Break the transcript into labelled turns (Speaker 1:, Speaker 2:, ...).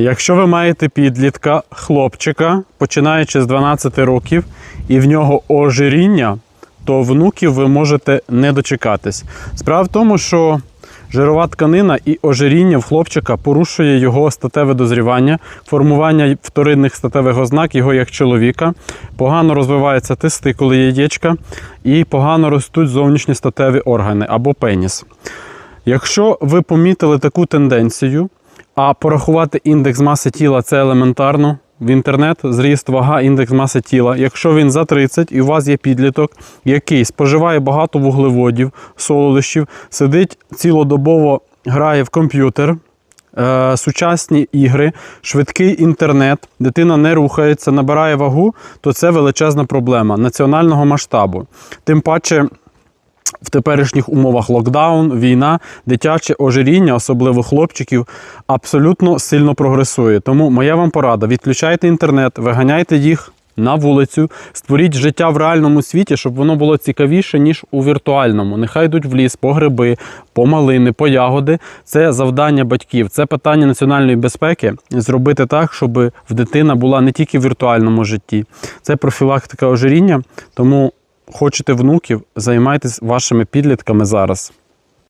Speaker 1: Якщо ви маєте підлітка, хлопчика, починаючи з 12 років, і в нього ожиріння, то внуків ви можете не дочекатись. Справа в тому, що жирова тканина і ожиріння в хлопчика порушує його статеве дозрівання, формування вторинних статевих ознак його як чоловіка, погано розвиваються тестикули яєчка і погано ростуть зовнішні статеві органи або пеніс. Якщо ви помітили таку тенденцію, а порахувати індекс маси тіла це елементарно. В інтернет зріст вага, індекс маси тіла. Якщо він за 30 і у вас є підліток, який споживає багато вуглеводів, солодощів, сидить цілодобово, грає в комп'ютер, е, сучасні ігри, швидкий інтернет, дитина не рухається, набирає вагу, то це величезна проблема національного масштабу. Тим паче. В теперішніх умовах локдаун, війна, дитяче ожиріння, особливо хлопчиків, абсолютно сильно прогресує. Тому моя вам порада: відключайте інтернет, виганяйте їх на вулицю, створіть життя в реальному світі, щоб воно було цікавіше, ніж у віртуальному. Нехай йдуть в ліс по гриби, по малини, по ягоди. Це завдання батьків, це питання національної безпеки. Зробити так, щоб в дитина була не тільки в віртуальному житті. Це профілактика ожиріння. Тому хочете внуків, займайтесь вашими підлітками зараз.